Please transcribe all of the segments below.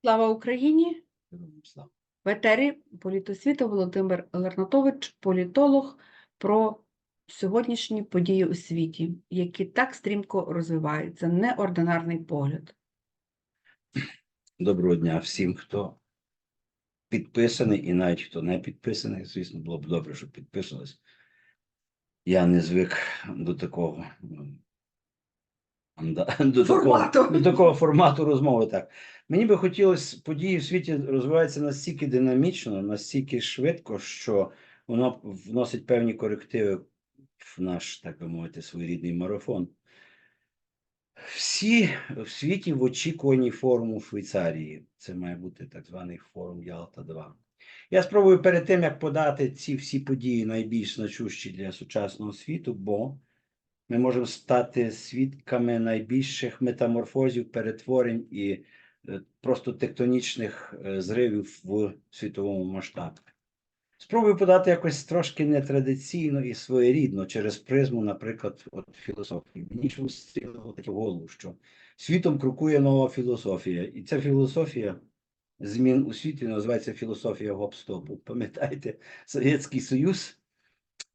Слава Україні! В етері політосвіта Володимир Лернатович, політолог, про сьогоднішні події у світі, які так стрімко розвиваються. Неординарний погляд. Доброго дня всім, хто підписаний, і навіть хто не підписаний. Звісно, було б добре, щоб підписались. Я не звик до такого. До Формату. такого, до такого формату розмови. Так. Мені би хотілося, події в світі розвиваються настільки динамічно, настільки швидко, що воно вносить певні корективи в наш, так би мовити, своєрідний марафон. Всі в світі в очікуванні форуму Швейцарії. Це має бути так званий форум Ялта 2. Я спробую перед тим, як подати ці всі події найбільш значущі для сучасного світу, бо ми можемо стати свідками найбільших метаморфозів, перетворень і е, просто тектонічних е, зривів в світовому масштабі. Спробую подати якось трошки нетрадиційно і своєрідно через призму, наприклад, от філософії. Мені стрілило таке голову, що світом крокує нова філософія, і ця філософія змін у світі називається філософія гоп-стопу. Пам'ятаєте, Совєтський Союз,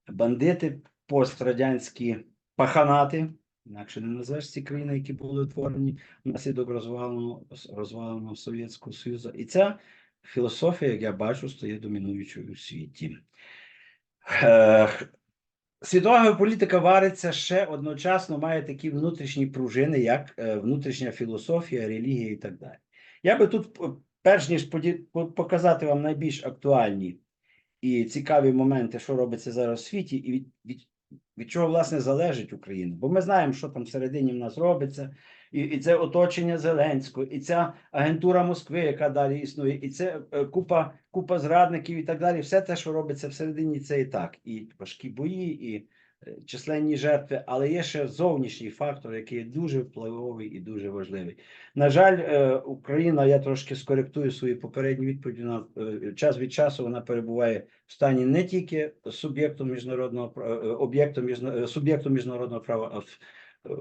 бандити, пострадянські паханати, інакше не назвеш ці країни, які були утворені внаслідок розваленого, розваленого Совєтського Союзу. І ця філософія, як я бачу, стає домінуючою у світі. Е, Світова політика вариться ще одночасно має такі внутрішні пружини, як е, внутрішня філософія, релігія і так далі. Я би тут, перш ніж показати вам найбільш актуальні і цікаві моменти, що робиться зараз в світі, і від, від, від чого власне залежить Україна. Бо ми знаємо, що там всередині в нас робиться, і, і це оточення Зеленського, і ця агентура Москви, яка далі існує, і це е, купа, купа зрадників і так далі. Все те, що робиться всередині, це і так. І важкі бої, і численні жертви, але є ще зовнішній фактор, який є дуже впливовий і дуже важливий. На жаль, е, Україна, я трошки скоректую свої попередні відповіді. На е, час від часу вона перебуває в стані не тільки суб'єктом міжнародного е, об'єктом е, суб'єктом міжнародного права, а е,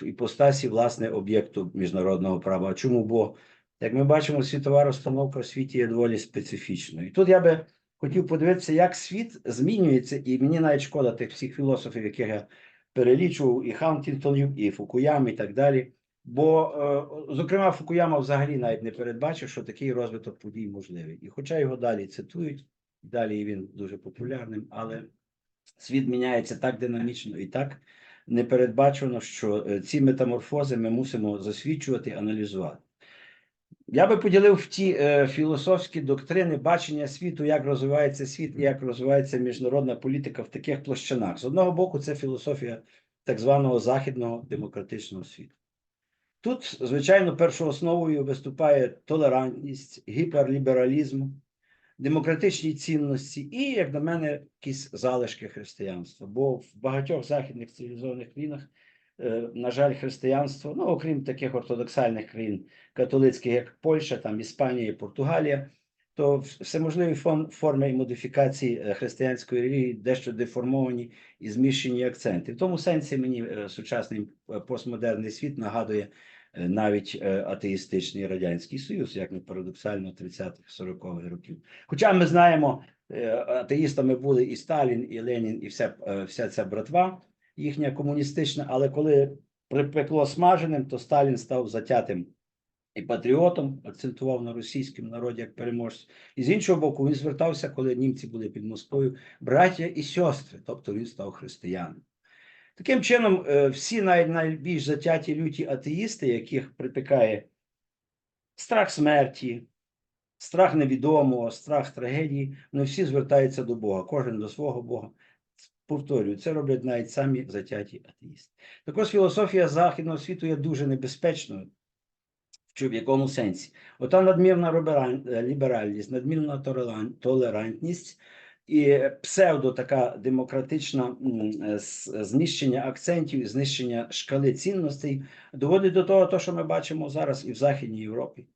в іпостасі власне об'єкту міжнародного права. Чому? Бо як ми бачимо, світова розстановка в світі є доволі специфічною. І тут я би хотів подивитися, як світ змінюється, і мені навіть шкода тих всіх філософів, яких я перелічував, і Хантінгтонів, і Фукуям, і так далі. Бо, е, зокрема, Фукуяма взагалі навіть не передбачив, що такий розвиток подій можливий. І хоча його далі цитують, далі він дуже популярним, але світ міняється так динамічно і так непередбачено, що е, ці метаморфози ми мусимо засвідчувати, аналізувати. Я би поділив в ті е, філософські доктрини бачення світу, як розвивається світ і як розвивається міжнародна політика в таких площинах. З одного боку, це філософія так званого західного демократичного світу. Тут, звичайно, першоосновою виступає толерантність, гіперлібералізм, демократичні цінності і, як на мене, якісь залишки християнства. Бо в багатьох західних цивілізованих країнах, на жаль, християнство, ну окрім таких ортодоксальних країн, католицьких, як Польща, там Іспанія і Португалія, то всеможливі форми і модифікації е, християнської релігії дещо деформовані і зміщені акценти. В тому сенсі мені е, сучасний е, постмодерний світ нагадує е, навіть е, атеїстичний радянський союз, як не парадоксально 30-х 40-х років. Хоча ми знаємо, е, атеїстами були і Сталін, і Ленін, і вся, е, вся ця братва їхня комуністична, але коли припекло смаженим, то Сталін став затятим і патріотом, акцентував на російському народі як переможця. І з іншого боку, він звертався, коли німці були під Москвою, браття і сестри, тобто він став християнином. Таким чином, е, всі навіть найбільш затяті люті атеїсти, яких припікає страх смерті, страх невідомого, страх трагедії, вони всі звертаються до Бога, кожен до свого Бога. Повторюю, це роблять навіть самі затяті атеїсти. Також філософія західного світу є дуже небезпечною. В в якому сенсі? Ота надмірна е, ліберальність, надмірна толерантність і псевдо така демократична е, знищення акцентів, знищення шкали цінностей доводить до того, що ми бачимо зараз і в Західній Європі.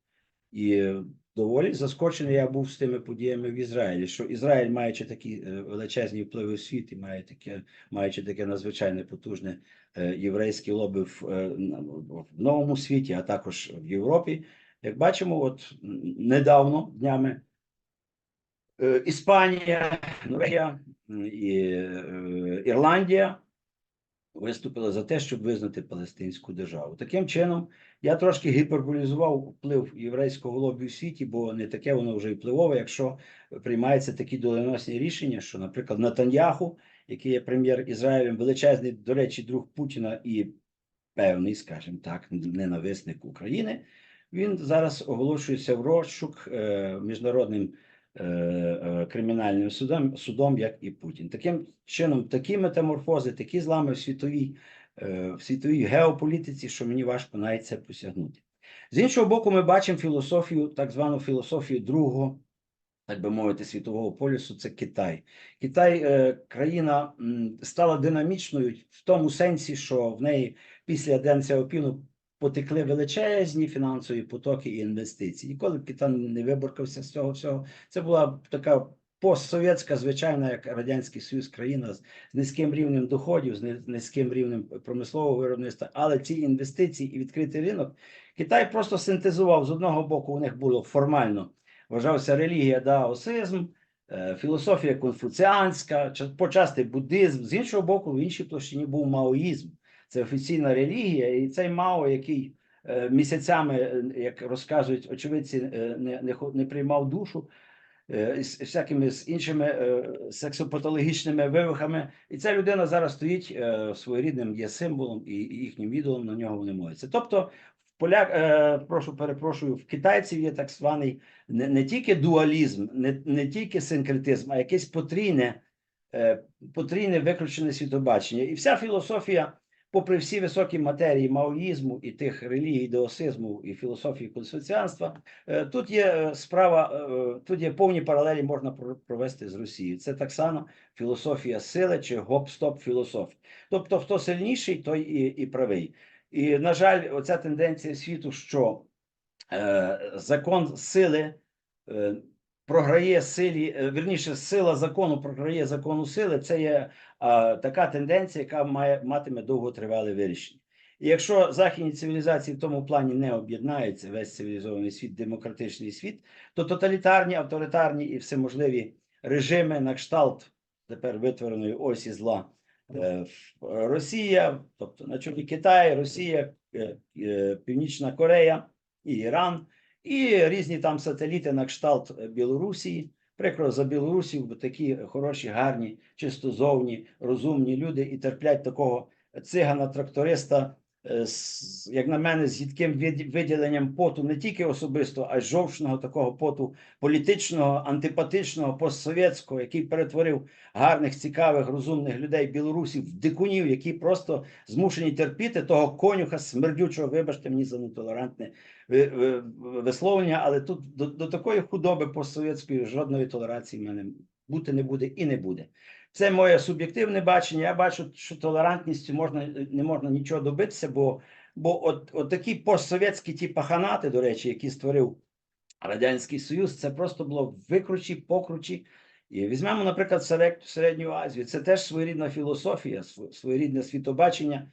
І доволі заскочений. Я був з тими подіями в Ізраїлі, що Ізраїль, маючи такі е, величезні впливи у світі, має таке, маючи таке надзвичайне потужне е, єврейське лоби в, е, в новому світі, а також в Європі, Як бачимо, от недавно днями Іспанія, Норвегія і Ірландія виступили за те, щоб визнати Палестинську державу. Таким чином, я трошки гіперболізував вплив єврейського лобі в світі, бо не таке воно вже і впливове, якщо приймаються такі доленосні рішення, що, наприклад, Натаньяху, який є прем'єр Ізраїлем, величезний, до речі, друг Путіна і певний, скажімо так, ненависник України, він зараз оголошується в розшук е, міжнародним кримінальним судом, судом, як і Путін. Таким чином, такі метаморфози, такі злами в світовій, е, в світовій геополітиці, що мені важко навіть це посягнути. З іншого боку, ми бачимо філософію, так звану філософію другого, так би мовити, світового полюсу це Китай. Китай е, країна стала динамічною в тому сенсі, що в неї після Ден Сяопіну потекли величезні фінансові потоки і інвестиції. Ніколи б Китай не виборкався з цього всього. Це була така постсовєтська, звичайна, як Радянський Союз, країна з низьким рівнем доходів, з низьким рівнем промислового виробництва. Але ці інвестиції і відкритий ринок Китай просто синтезував з одного боку, у них було формально вважався релігія даосизм, е, філософія конфуціанська, ча- почасти буддизм. З іншого боку, в іншій площині був маоїзм. Це офіційна релігія, і цей Мао, який е, місяцями, е, як розказують очевидці, е, не, не, не приймав душу. З всякими з іншими сексопатологічними вивихами, і ця людина зараз стоїть своєрідним є символом і, їхнім ідолом на нього вони моляться. Тобто, поляк, е, прошу перепрошую, в китайців є так званий не, не тільки дуалізм, не, не тільки синкретизм, а якесь потрійне, потрійне виключене світобачення. І вся філософія, попри всі високі матерії маоїзму і тих релігій, деосизму і філософії консоціанства, е, тут є е, справа, е, тут є повні паралелі можна провести з Росією. Це так само філософія сили чи гоп-стоп філософія. Тобто, хто сильніший, той і, і правий. І, на жаль, оця тенденція світу, що е, закон сили е, програє силі, е, вірніше, сила закону програє закону сили, це є е, така тенденція, яка має матиме довготривале вирішення. І якщо західні цивілізації в тому плані не об'єднаються, весь цивілізований світ, демократичний світ, то тоталітарні, авторитарні і всеможливі режими на кшталт тепер витвореної осі зла е, Росія, тобто на чолі Китай, Росія, е, Північна Корея і Іран, і різні там сателіти на кшталт Білорусі. Білорусії. Прикро за Білорусів, бо такі хороші, гарні, чистозовні, розумні люди і терплять такого цигана-тракториста, е, з, як на мене, з гідким виділенням поту не тільки особисто, а й жовчного такого поту політичного, антипатичного, постсовєтського, який перетворив гарних, цікавих, розумних людей білорусів в дикунів, які просто змушені терпіти того конюха смердючого, вибачте мені за нетолерантне ви- ви- висловлення, але тут до, до такої худоби постсовєтської жодної толерації в мене бути не буде і не буде. Це моє суб'єктивне бачення. Я бачу, що толерантністю можна не можна нічого добитися, бо, бо от, от такі постсовєтські ті паханати, до речі, які створив Радянський Союз, це просто було викручі, покручі. І візьмемо, наприклад, Серед- Середню Азію. Це теж своєрідна філософія, св- своєрідне світобачення.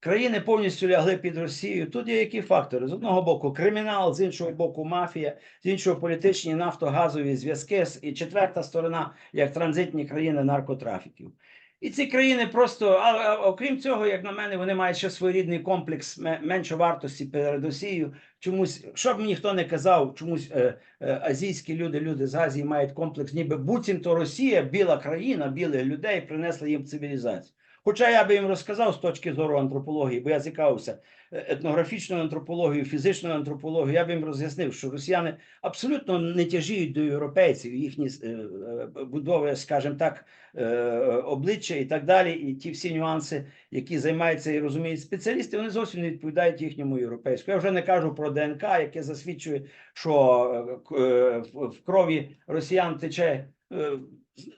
Країни повністю лягли під Росію. Тут є які фактори? З одного боку, кримінал, з іншого боку, мафія, з іншого політичні нафтогазові зв'язки, і четверта сторона, як транзитні країни наркотрафіків. І ці країни просто, а, окрім цього, як на мене, вони мають ще своєрідний комплекс ме- меншовартості перед Росією. Чомусь, що б ніхто не казав, чомусь е, е, азійські люди, люди з Азії мають комплекс, ніби буцімто Росія, біла країна, білих людей принесла їм цивілізацію. Хоча я би їм розказав з точки зору антропології, бо я цікавився е, етнографічною антропологією, фізичною антропологією, я б їм роз'яснив, що росіяни абсолютно не тяжіють до європейців, їхні е, е, будови, скажімо так, обличчя і так далі, і ті всі нюанси, які займаються і розуміють спеціалісти, вони зовсім не відповідають їхньому європейську. Я вже не кажу про ДНК, яке засвідчує, що в крові росіян тече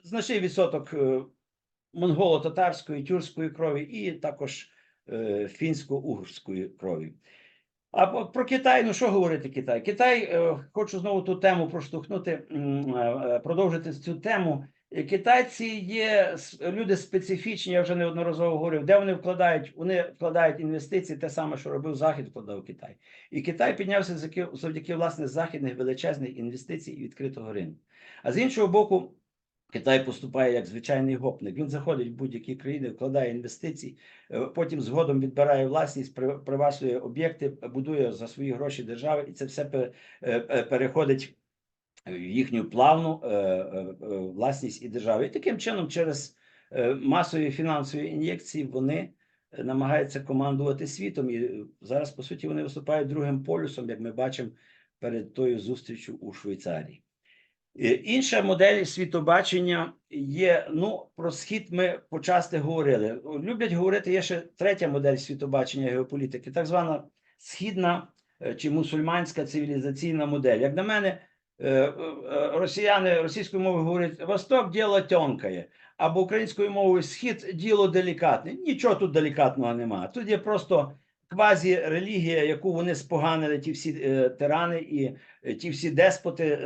значний відсоток монголо-татарської, тюркської крові, і також е, фінсько-угорської крові. А про Китай, ну що говорити Китай? Китай, е, хочу знову ту тему проштовхнути, е, продовжити цю тему. Китайці є люди специфічні, я вже неодноразово говорив, де вони вкладають, вони вкладають інвестиції, те саме, що робив Захід, вкладав Китай. І Китай піднявся завдяки, завдяки власне західних величезних інвестицій і відкритого ринку. А з іншого боку, Китай поступає як звичайний гопник. Він заходить в будь-які країни, вкладає інвестиції, е, потім згодом відбирає власність, при- приваблює об'єкти, будує за свої гроші держави, і це все е, е, переходить в їхню плавну власність і держави. І таким чином, через масові фінансові ін'єкції, вони намагаються командувати світом. І зараз, по суті, вони виступають другим полюсом, як ми бачимо перед тою зустрічю у Швейцарії. Е, Інша модель світобачення є. Ну, про схід ми почасти говорили. Люблять говорити, є ще третя модель світобачення геополітики, так звана східна е, чи мусульманська цивілізаційна модель. Як на мене, е, росіяни російською мовою говорять Восток діло тонкає, або українською мовою Схід діло делікатне. Нічого тут делікатного немає. Тут є просто квазі-релігія, яку вони споганили, ті всі тирани і ті всі деспоти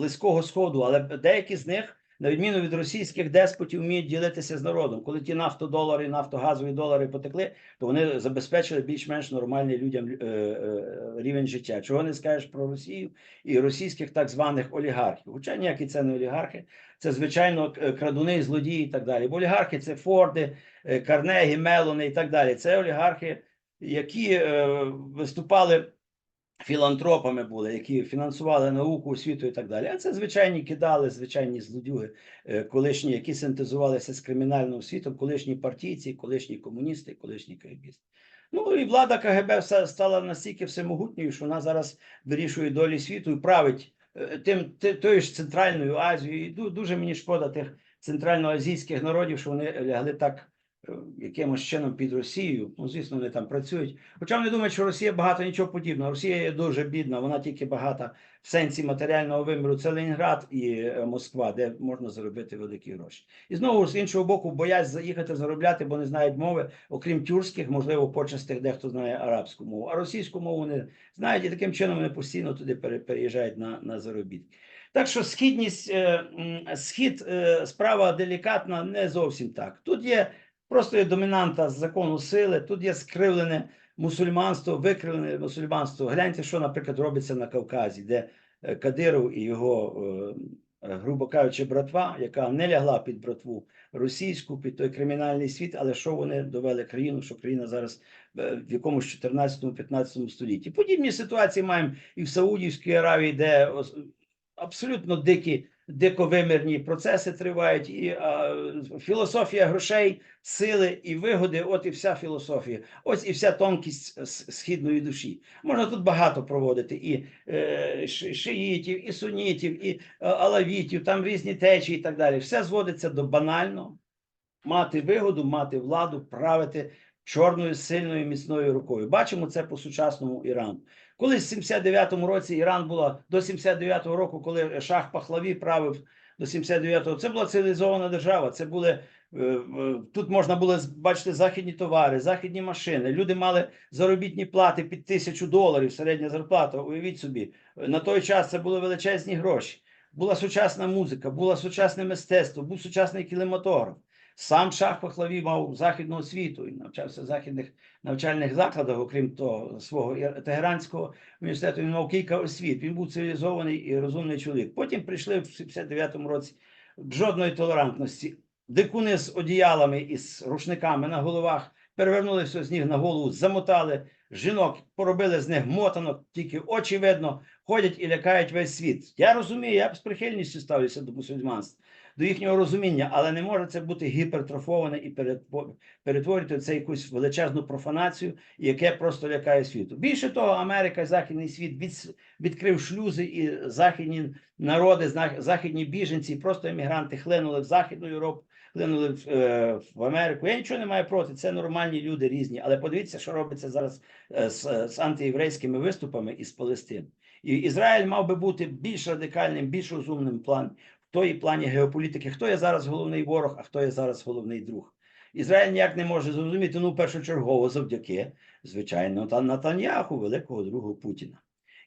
Близького Сходу, але деякі з них, на відміну від російських деспотів, вміють ділитися з народом. Коли ті нафтодолари, нафтогазові долари потекли, то вони забезпечили більш-менш нормальний людям е, е, рівень життя. Чого не скажеш про Росію і російських так званих олігархів? Хоча ніякі це не олігархи, це звичайно крадуни, злодії і так далі. Бо олігархи це Форди, е, Карнегі, Мелони і так далі. Це олігархи, які виступали філантропами були, які фінансували науку, освіту і так далі. А це звичайні кидали, звичайні злодюги, е, колишні, які синтезувалися з кримінальним світом, колишні партійці, колишні комуністи, колишні КГБісти. Ну і влада КГБ стала настільки всемогутньою, що вона зараз вирішує долі світу і править е, тим ти- тою ж центральною Азією. І ду- дуже мені шкода тих центральноазійських народів, що вони лягли так якимось чином під Росією. Ну, звісно, вони там працюють. Хоча вони думають, що Росія багато нічого подібного. Росія є дуже бідна, вона тільки багата в сенсі матеріального виміру. Це Ленінград і е, Москва, де можна заробити великі гроші. І знову з іншого боку, боять заїхати заробляти, бо не знають мови, окрім тюркських, можливо, почастих, дехто знає арабську мову, а російську мову не знають, і таким чином вони постійно туди переїжджають на, на заробітки. Так що східність, е, схід, е, справа делікатна, не зовсім так. Тут є просто є домінанта з закону сили, тут є скривлене мусульманство, викривлене мусульманство. Гляньте, що, наприклад, робиться на Кавказі, де е, Кадиров і його, е, е, грубо кажучи, братва, яка не лягла під братву російську, під той кримінальний світ, але що вони довели країну, що країна зараз в якомусь 14-15 столітті. Подібні ситуації маємо і в Саудівській Аравії, де абсолютно дикі, диковимірні процеси тривають, і а, філософія грошей, сили і вигоди. От і вся філософія. Ось і вся тонкість східної душі. Можна тут багато проводити і е, шиїтів, і сунітів, і алавітів, там різні течії і так далі. Все зводиться до банального мати вигоду, мати владу, правити чорною сильною міцною рукою. Бачимо це по сучасному Ірану. Колись в 79-му році Іран була до 79-го року, коли Шах Пахлаві правив до 79-го, це була цивілізована держава. Це були е, е, тут можна було бачити західні товари, західні машини. Люди мали заробітні плати під тисячу доларів, середня зарплата. Уявіть собі, на той час це були величезні гроші. Була сучасна музика, було сучасне мистецтво, був сучасний кінематограф. Сам шах Пахлаві мав західну освіту і навчався в західних навчальних закладах, окрім того свого Тегеранського університету. Він мав кілька освіт. Він був цивілізований і розумний чоловік. Потім прийшли в 79-му році жодної толерантності. Дикуни з одіялами і з рушниками на головах перевернули все з ніг на голову, замотали жінок, поробили з них мотанок, тільки очі видно, ходять і лякають весь світ. Я розумію, я б з прихильністю ставлюся до мусульманства, до їхнього розуміння, але не може це бути гіпертрофоване і перетво- перетворювати це якусь величезну профанацію, яке просто лякає світу. Більше того, Америка, західний світ від, відкрив шлюзи, і західні народи, західні біженці, просто емігранти хлинули в Західну Європу, хлинули в, е, в Америку. Я нічого не маю проти, це нормальні люди різні. Але подивіться, що робиться зараз е, з, з антиєврейськими виступами із Палестини. І Ізраїль мав би бути більш радикальним, більш розумним в і в плані геополітики, хто є зараз головний ворог, а хто є зараз головний друг. Ізраїль ніяк не може зрозуміти, ну, першочергово завдяки, звичайно, та Натаньяху, великого другу Путіна.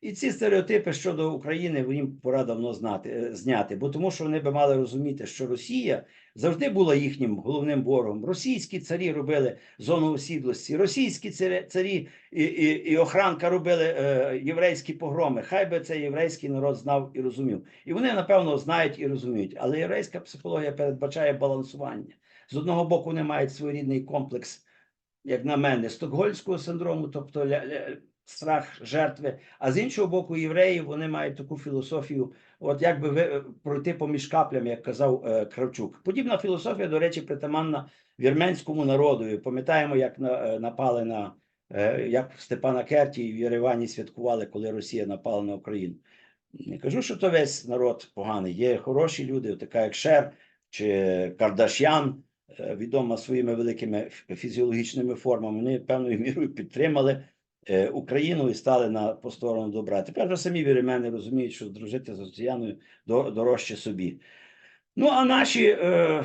І ці стереотипи щодо України їм пора давно знати, е, зняти, бо тому що вони би мали розуміти, що Росія завжди була їхнім головним ворогом. Російські царі робили зону осідлості, російські царі, і, і, і охранка робили е, єврейські погроми. Хай би цей єврейський народ знав і розумів. І вони, напевно, знають і розуміють. Але єврейська психологія передбачає балансування. З одного боку, вони мають своєрідний комплекс, як на мене, стокгольмського синдрому, тобто ля- страх жертви. А з іншого боку, євреї вони мають таку філософію, от як би ви пройти поміж каплями, як казав е, Кравчук. Подібна філософія, до речі, притаманна вірменському народу. Пам'ятаємо, як на, е, напали на е, як Степана Керті в Єревані святкували, коли Росія напала на Україну. Не кажу, що то весь народ поганий. Є хороші люди, така як Шер чи Кардашян, е, відома своїми великими фізіологічними формами. Вони певною мірою підтримали е, Україну і стали на по сторону добра. Тепер вже самі вірмени розуміють, що дружити з росіяною до- дорожче собі. Ну, а наші е,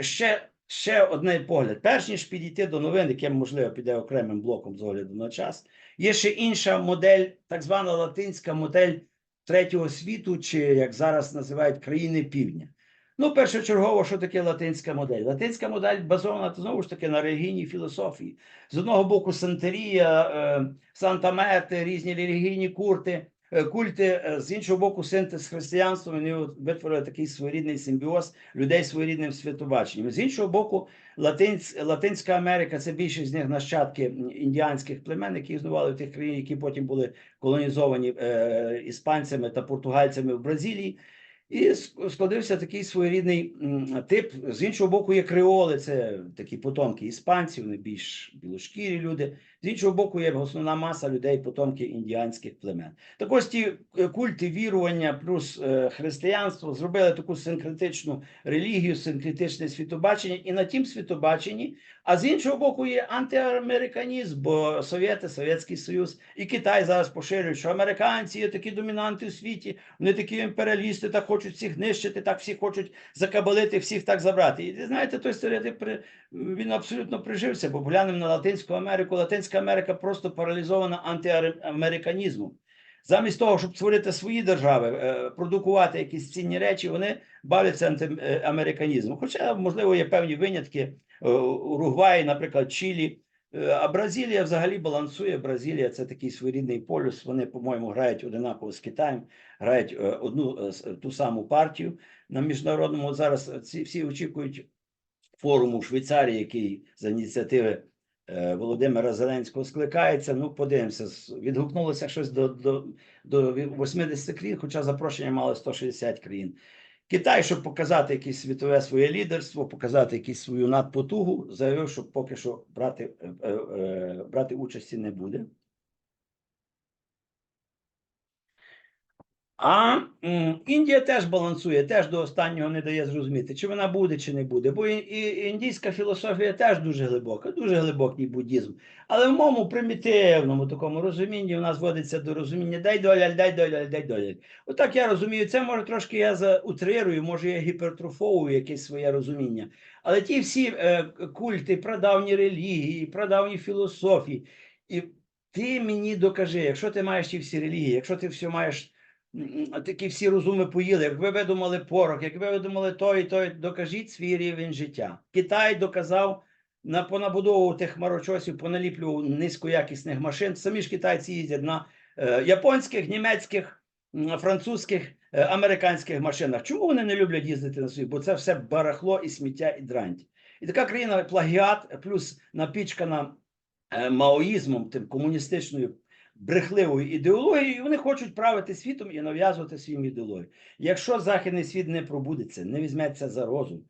ще, ще одне погляд. Перш ніж підійти до новин, яке можливо піде окремим блоком з огляду на час, є ще інша модель, так звана латинська модель третього світу, чи як зараз називають країни півдня. Ну, першочергово, що таке латинська модель? Латинська модель базована знову ж таки на релігійній філософії. З одного боку, Сантерія, е, Санта-Мерти, різні релігійні курти, е, культи, е, з іншого боку, синтез християнства. Вони витворили такий своєрідний симбіоз людей своєрідним святобаченням. З іншого боку, Латинсь, Латинська Америка це більшість з них нащадки індіанських племен, які існували в тих країнах, які потім були колонізовані іспанцями та португальцями в Бразилії. І ск- складився такий своєрідний тип. З іншого боку, є креоли, це такі потомки іспанців, вони більш білошкірі люди. З іншого боку, є основна маса людей, потомки індіанських племен. Так ось ті е, культи вірування плюс е, християнство зробили таку синкретичну релігію, синкретичне світобачення, і на тім світобаченні. А з іншого боку, є антиамериканізм, бо Совєти, Совєтський Союз і Китай зараз поширюють, що американці є такі домінанти у світі, вони такі імперіалісти, так хочуть всіх нищити, так всі хочуть закабалити, всіх так забрати. І знаєте, той стереотип він абсолютно прижився, бо глянемо на Латинську Америку. Латинська Америка просто паралізована антиамериканізмом. Замість того, щоб створити свої держави, е, продукувати якісь цінні речі, вони бавляться антиамериканізмом. Хоча, можливо, є певні винятки. Е, Уругвай, наприклад, Чилі. Е, А Бразилія взагалі балансує. Бразилія це такий своєрідний полюс. Вони, по-моєму, грають одинаково з Китаєм, грають одну ту саму партію на міжнародному. Зараз ці всі очікують форуму в Швейцарії, який за ініціативи Володимира Зеленського скликається. Ну, подивимося, відгукнулося щось до, до, до 80 країн, хоча запрошення мали 160 країн. Китай, щоб показати якесь світове своє лідерство, показати якусь свою надпотугу, заявив, що поки що брати, е, е, е, брати участі не буде. А Індія теж балансує, теж до останнього не дає зрозуміти, чи вона буде, чи не буде. Бо і, індійська філософія теж дуже глибока, дуже глибокий буддізм. Але в моєму примітивному такому розумінні вона зводиться до розуміння дай доля, дай доля, дай доля. Отак я розумію. Це може трошки я заутрирую, може я гіпертрофовую якесь своє розуміння. Але ті всі е, культи, прадавні релігії, прадавні філософії, і ти мені докажи, якщо ти маєш ті всі релігії, якщо ти все маєш такі всі розуми поїли, як ви видумали порох, як ви видумали то і то, докажіть свій рівень життя. Китай доказав на понабудову тих хмарочосів, поналіплював низькоякісних машин. Самі ж китайці їздять на е, японських, німецьких, французьких, е, американських машинах. Чому вони не люблять їздити на свої? Бо це все барахло і сміття і дранть. І така країна плагіат, плюс напічкана е, маоїзмом, тим комуністичною брехливою ідеологією, і вони хочуть правити світом і нав'язувати своїм ідеологію. Якщо західний світ не пробудеться, не візьметься за розум,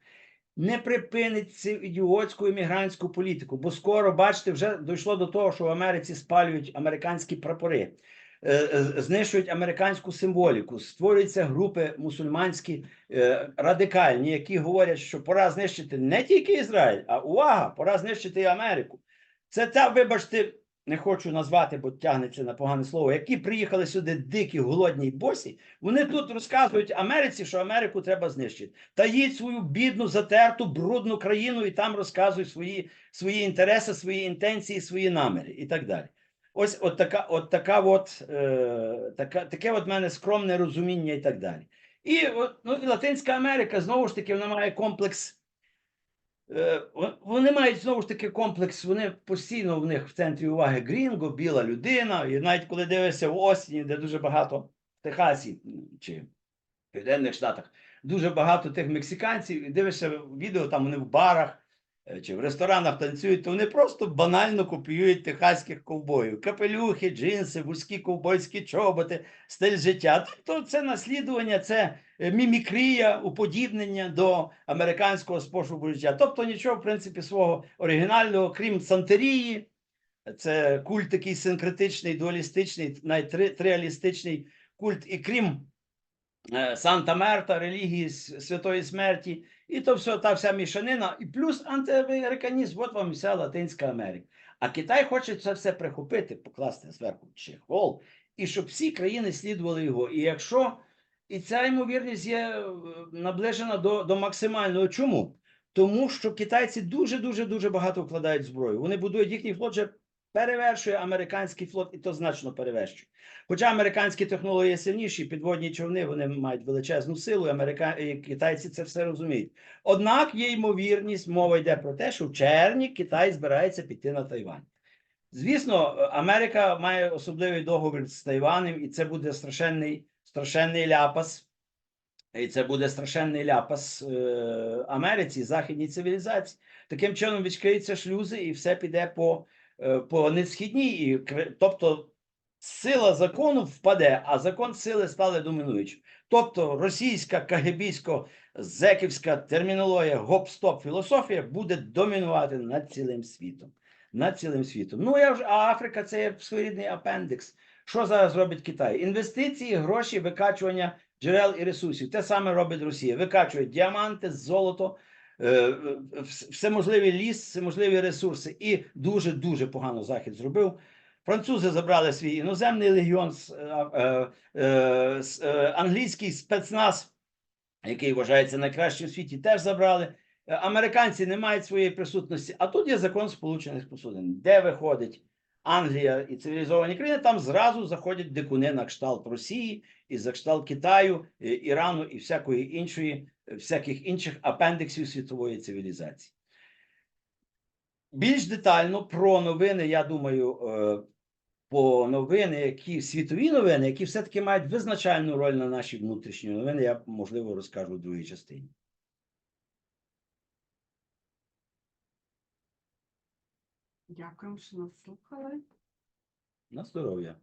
не припинить цю ідіотську іммігрантську політику, бо скоро, бачите, вже дійшло до того, що в Америці спалюють американські прапори, е, е, знищують американську символіку, створюються групи мусульманські е, радикальні, які говорять, що пора знищити не тільки Ізраїль, а увага, пора знищити і Америку. Це та, вибачте, не хочу назвати, бо тягнеться на погане слово, які приїхали сюди дикі, голодні босі, вони тут розказують Америці, що Америку треба знищити. Та їдь свою бідну, затерту, брудну країну і там розказуй свої, свої інтереси, свої інтенції, свої наміри і так далі. Ось от така, от така от, е, така, таке от мене скромне розуміння і так далі. І, от, ну, Латинська Америка, знову ж таки, вона має комплекс. Е, вон- вони мають знову ж таки комплекс, вони постійно в них в центрі уваги Грінго, біла людина. І навіть коли дивишся в осінь, де дуже багато в Техасі чи в Південних Штатах, дуже багато тих мексиканців, і дивишся відео, там вони в барах чи в ресторанах танцюють, то вони просто банально копіюють техаських ковбоїв. Капелюхи, джинси, вузькі ковбойські чоботи, стиль життя. Тобто це наслідування, це е, мімікрія, уподібнення до американського способу життя. Тобто нічого, в принципі, свого оригінального, крім сантерії, це культ такий синкретичний, дуалістичний, навіть культ, і крім е, Санта Мерта, релігії Святої Смерті, і то все, та вся мішанина, і плюс антиамериканізм, от вам вся Латинська Америка. А Китай хоче це все прихопити, покласти зверху чехол, і щоб всі країни слідували його. І якщо і ця ймовірність є е, наближена до, до максимального. Чому? Тому що китайці дуже дуже дуже багато вкладають зброю. Вони будують їхній флот вже перевершує американський флот, і то значно перевершує. Хоча американські технології сильніші, підводні човни вони мають величезну силу, америка... і китайці це все розуміють. Однак є ймовірність, мова йде про те, що в червні Китай збирається піти на Тайвань. Звісно, Америка має особливий договір з Тайванем, і це буде страшенний, страшенний ляпас. І це буде страшенний ляпас е, Америці, західній цивілізації. Таким чином відкриються шлюзи, і все піде по, по несхідній. Тобто сила закону впаде, а закон сили стали домінуючим. Тобто російська кагебійсько-зеківська термінологія гоп-стоп філософія буде домінувати над цілим світом. Над цілим світом. Ну, я вже, а Африка це є своєрідний апендикс. Що зараз робить Китай? Інвестиції, гроші, викачування джерел і ресурсів. Те саме робить Росія. Викачує діаманти, золото, е, е, вс- всеможливі ліс, всеможливі ресурси. І дуже-дуже погано Захід зробив. Французи забрали свій іноземний легіон, е, е, англійський спецназ, який вважається найкращим в світі, теж забрали. Американці не мають своєї присутності, а тут є закон Сполучених Посудин, де виходить Англія і цивілізовані країни, там зразу заходять дикуни на кшталт Росії і за кшталт Китаю, е, Ірану і всякої іншої, е, всяких інших апендиксів світової цивілізації. Більш детально про новини, я думаю, е, по новини, які світові новини, які все-таки мають визначальну роль на наші внутрішні новини, я можливо розкажу в другій частині. Дякуємо, що нас слухали. На здоров'я.